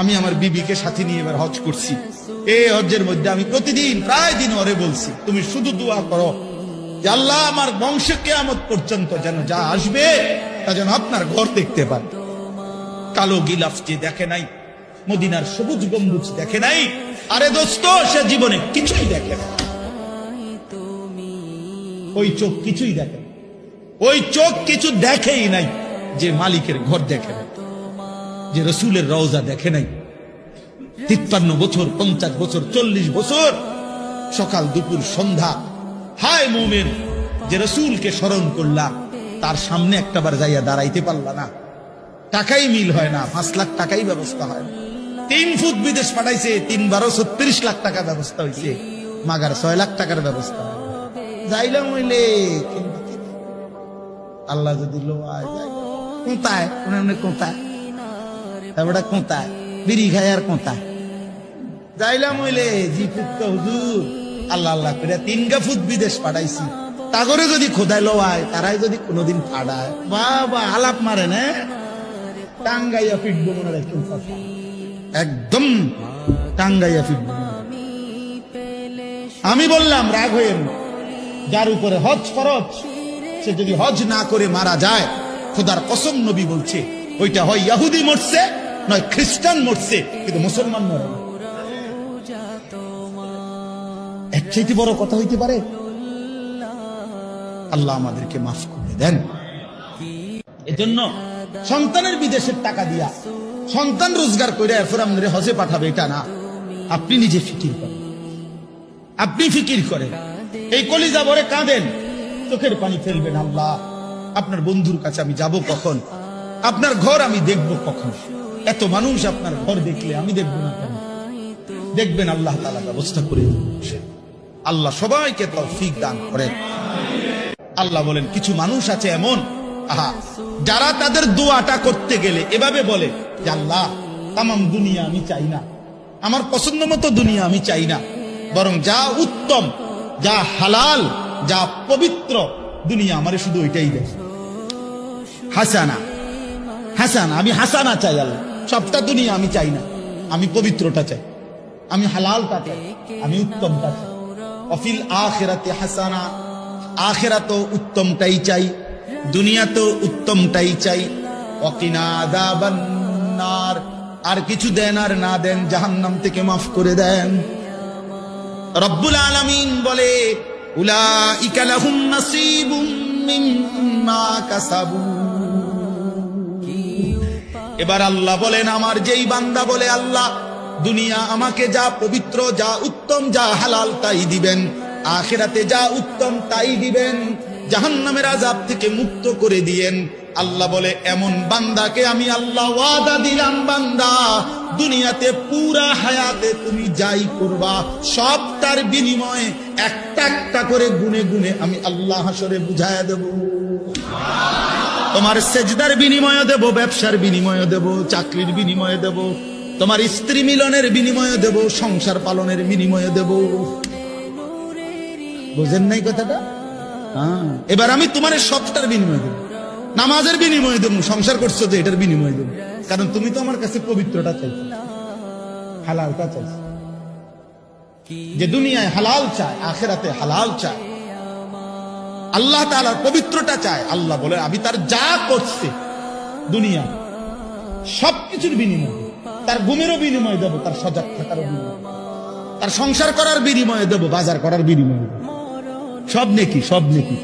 আমি আমার বিবিকে সাথে নিয়ে এবার হজ করছি। এই হজের মধ্যে আমি প্রতিদিন প্রায় দিন ওরে বলছি, তুমি শুধু দোয়া করো আল্লাহ আমার বংশ কেয়ামত পর্যন্ত যেন যা আসবে তা যেন আপনার ঘর দেখতে পারে। কালো গিলাফ যে দেখে নাই, মদিনার সবুজ গম্বুজ দেখে নাই, আরে দোস্ত, সে জীবনে কিছুই দেখে না। ওই চোখ কিছুই দেখে ওই চোখ কিছু দেখেই নাই যে মালিকের ঘর দেখে নাই। যে রসুলের রওজা দেখে নাই। তিপ্পান্ন বছর, পঞ্চাশ বছর, চল্লিশ বছর, সকাল, দুপুর, সন্ধ্যা। হায় মোমেন, যে রসুলকে স্মরণ করলা, তার সামনে একটাবার যাইয়া দাঁড়াইতে পারলা না। টাকাই মিল হয় না, পাঁচ লাখ টাকাই ব্যবস্থা হয়। তিন ফুট বিদেশ পাঠাইছে তিন বারো ছত্রিশ লাখ টাকা ব্যবস্থা হয়েছে মাগার ছয় লাখ টাকার ব্যবস্থা যাইলাম হইলে আল্লাহ যদি লো আয় যাই কোথায় কোথায়? তারপরে কোথায় বিড়ি খায় আর কোথায় যাইলাম হইলে জি হুজুর, আল্লাহ আল্লাহ করে তিন বিদেশ পাঠাইছি। তাগরে যদি তারাই যদি কোনোদিন ফাড়ায়। বাবা, আলাপ মারে না। টাঙ্গাইয়া মনে একদম টাঙ্গাইয়া ফিটবো আমি বললাম, রাগ হয়ে যার উপরে হজ ফরজ, সে যদি হজ না করে মারা যায়, খোদার কসম নবী বলছে, ওইটা হয় ইয়াহুদি মরছে নয়, খ্রিস্টান মরছে, কিন্তু মুসলমান মরে। এর চাইতে বড় কথা হইতে পারে, আল্লাহ আমাদেরকে মাফ করে দেন। এজন্য সন্তানের বিদেশের টাকা দিয়া সন্তান রোজগার করে এরপর আমাদের হজে পাঠাবে, এটা না। আপনি নিজে ফিকির করেন। আপনি ফিকির করেন। এই কলিজা ভরে কাঁদেন, চোখের পানি ফেলবেন আল্লাহ। আপনার বন্ধুর কাছে আমি যাব কখন? আপনার ঘর আমি দেখব কখন? এত মানুষ আপনার ঘর দেখলে আমি দেখব না কেন? দেখবেন আল্লাহ তালা ব্যবস্থা করে আল্লাহ সবাইকে তৌফিক দান করেন। আল্লাহ বলেন, কিছু মানুষ আছে এমন, আহা, যারা তাদের দোয়াটা করতে গেলে এভাবে বলে যে, আল্লাহ তাম দুনিয়া আমি চাই না। আমার পছন্দ মতো দুনিয়া আমি চাই না। বরং যা উত্তম, যা হালাল, যা পবিত্র দুনিয়া আমারে শুধু ওইটাই দেয়। হাসানা হাসানা, আমি হাসানা চাই আল্লাহ। সবটা দুনিয়া আমি চাই না। আমি পবিত্রটা চাই। আমি হালালটা চাই। আমি উত্তমটা চাই। অফিল আখেরাতে হাসানা। আখেরাত উত্তমটাই চাই। দুনিয়া তো উত্তমটাই চাই। অকিনা আর কিছু দেন আর না দেন জাহান্নাম থেকে মাফ করে দেন। রব্বুল আলামিন বলে, উলাইকা লাহুম নাসিবুম মিম্মা কাসাবু। এবার আল্লাহ বলেন, আমার যেই বান্দা বলে, আল্লাহ, দুনিয়া আমাকে যা পবিত্র, যা উত্তম, যা হালাল, তাই দিবেন। আখেরাতে যা উত্তম, তাই দিবেন। জাহান্নামের আজাব থেকে মুক্ত করে দিয়েন। আল্লাহ বলে, এমন বান্দাকে আমি আল্লাহ ওয়াদা দিলাম, বান্দা। দুনিয়াতে পুরা হায়াতে তুমি যাই করবা, সব তার বিনিময়ে একটা একটা করে গুনে গুনে আমি আল্লাহ হাসরে বুঝায়া দেবো। তোমার সেজদার বিনিময় দেব, ব্যবসার বিনিময় দেব, চাকরির বিনিময় দেব। তোমার স্ত্রী মিলনের বিনিময় দেব, সংসার পালনের বিনিময় দেব। বুঝেন নাই কথাটা? হ্যাঁ। এবার আমি তোমার সবটার বিনিময় দেব। নামাজের বিনিময় দেব, সংসার করছ যে এটার বিনিময় দেব। কারণ তুমি তো আমার কাছে পবিত্রটা চাইছো। হালালটা চাইছো। যে দুনিয়ায় হালাল চায়, আখেরাতে হালাল চায়। আল্লাহ তালার পবিত্রটা চায়। আল্লাহ বলে, আমি তার যা করছে দুনিয়া, সবকিছুর বিনিময় তার ঘুমেরও বিনিময় দেবো, তার সজাগ থাকার বিনিময় তার সংসার করার বিনিময়ে দেবো, বাজার করার বিনিময়ে দেবো। সব নেকি সব নেকি।